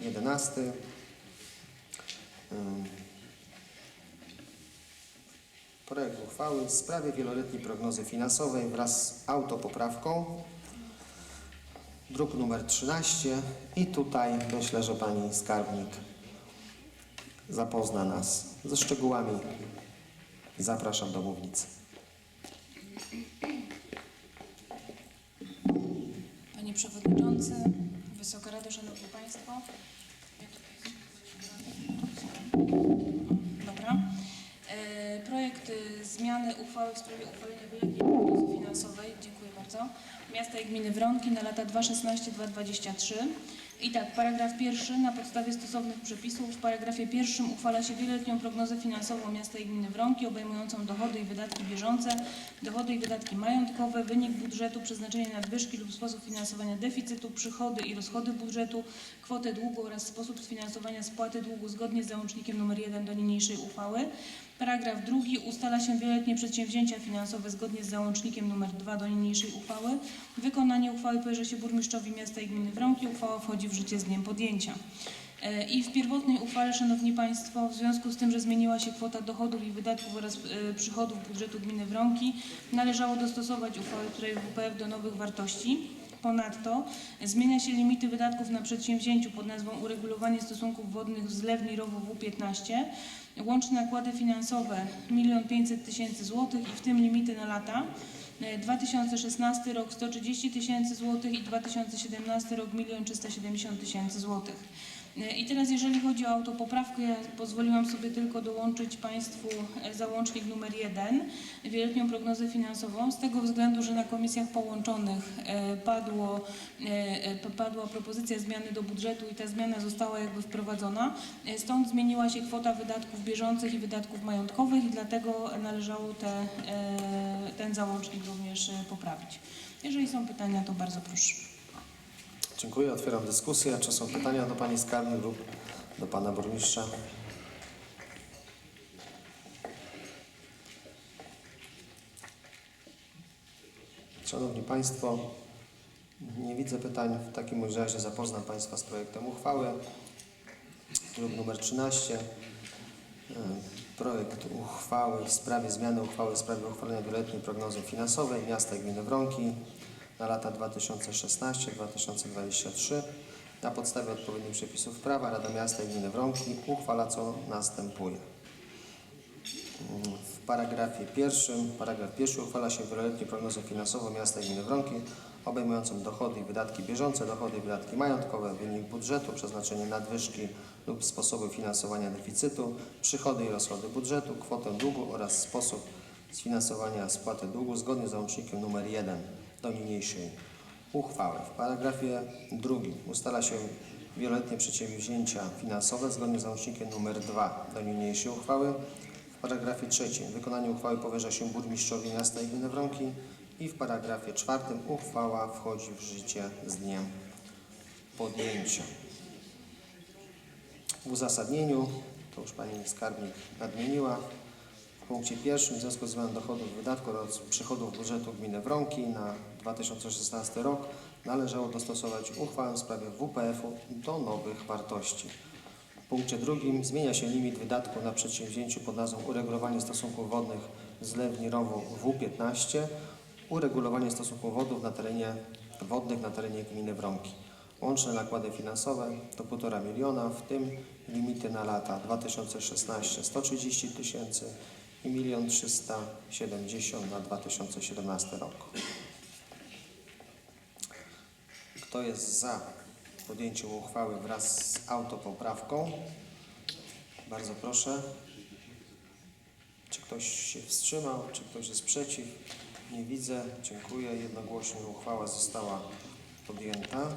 11. Ym, Projekt uchwały w sprawie wieloletniej prognozy finansowej wraz z autopoprawką. Druk numer 13 i tutaj myślę, że pani skarbnik zapozna nas ze szczegółami. Zapraszam do mównicy. Panie Przewodniczący, Wysoka Rado, Szanowni Państwo. Dobra. E, Projekt y, zmiany uchwały w sprawie uchwalenia wieloletniej finansowej, dziękuję bardzo, miasta i gminy Wronki na lata 2016-2023. I tak, paragraf pierwszy. Na podstawie stosownych przepisów w paragrafie pierwszym uchwala się wieloletnią prognozę finansową miasta i gminy Wronki obejmującą dochody i wydatki bieżące, dochody i wydatki majątkowe, wynik budżetu, przeznaczenie nadwyżki lub sposób finansowania deficytu, przychody i rozchody budżetu, kwotę długu oraz sposób sfinansowania spłaty długu zgodnie z załącznikiem nr 1 do niniejszej uchwały. Paragraf drugi. Ustala się wieloletnie przedsięwzięcia finansowe zgodnie z załącznikiem nr 2 do niniejszej uchwały. Wykonanie uchwały powierza się burmistrzowi miasta i gminy Wronki. Uchwała wchodzi w życie z dniem podjęcia. E, I w pierwotnej uchwale, Szanowni Państwo, w związku z tym, że zmieniła się kwota dochodów i wydatków oraz e, przychodów budżetu gminy Wronki, należało dostosować uchwałę WPF do nowych wartości. Ponadto zmienia się limity wydatków na przedsięwzięciu pod nazwą uregulowanie stosunków wodnych w zlewni ROWO W15. Łączne nakłady finansowe 1 500 tysięcy złotych i w tym limity na lata. E, 2016 rok 130 tysięcy złotych i 2017 rok 1 370 tysięcy złotych. E, I teraz jeżeli chodzi o autopoprawkę, pozwoliłam sobie tylko dołączyć Państwu e, załącznik numer 1, wieloletnią prognozę finansową, z tego względu, że na komisjach połączonych e, padło, padła propozycja zmiany do budżetu i ta zmiana została jakby wprowadzona. Stąd zmieniła się kwota wydatków bieżących i wydatków majątkowych i dlatego należało te, ten załącznik również poprawić. Jeżeli są pytania, to bardzo proszę. Dziękuję. Otwieram dyskusję. Czy są pytania do pani skarbnik lub do pana burmistrza? Szanowni Państwo, nie widzę pytań. W takim razie zapoznam Państwa z projektem uchwały. Druk numer 13. E, Projekt uchwały w sprawie zmiany uchwały w sprawie uchwalenia wieloletniej prognozy finansowej miasta i gminy Wronki na lata 2016-2023. Na podstawie odpowiednich przepisów prawa Rada Miasta i Gminy Wronki uchwala co następuje. W paragrafie pierwszym, paragraf pierwszy uchwala się wieloletnią prognozę finansową miasta i gminy Wronki obejmującą dochody i wydatki bieżące, dochody i wydatki majątkowe, wynik budżetu, przeznaczenie nadwyżki lub sposoby finansowania deficytu, przychody i rozchody budżetu, kwotę długu oraz sposób sfinansowania spłaty długu zgodnie z załącznikiem nr 1 do niniejszej uchwały. W paragrafie drugim ustala się wieloletnie przedsięwzięcia finansowe zgodnie z załącznikiem nr 2 do niniejszej uchwały. W paragrafie trzecim wykonanie uchwały powierza się burmistrzowi miasta i gminy Wronki i w paragrafie czwartym uchwała wchodzi w życie z dniem podjęcia. W uzasadnieniu, to już Pani Skarbnik nadmieniła, w punkcie pierwszym w związku z zmianą dochodów wydatków oraz przychodów budżetu gminy Wronki na 2016 rok należało dostosować uchwałę w sprawie WPF-u do nowych wartości. W punkcie drugim zmienia się limit wydatku na przedsięwzięciu pod nazwą uregulowanie stosunków wodnych zlewni rowu W15, uregulowanie stosunków wodów na terenie, wodnych na terenie gminy Wronki. Łączne nakłady finansowe to 1,5 miliona, w tym limity na lata 2016 130 tysięcy i 1 370 na 2017 rok. Kto jest za podjęciem uchwały wraz z autopoprawką? Bardzo proszę. Czy ktoś się wstrzymał? Czy ktoś jest przeciw? Nie widzę. Dziękuję. Jednogłośnie uchwała została podjęta.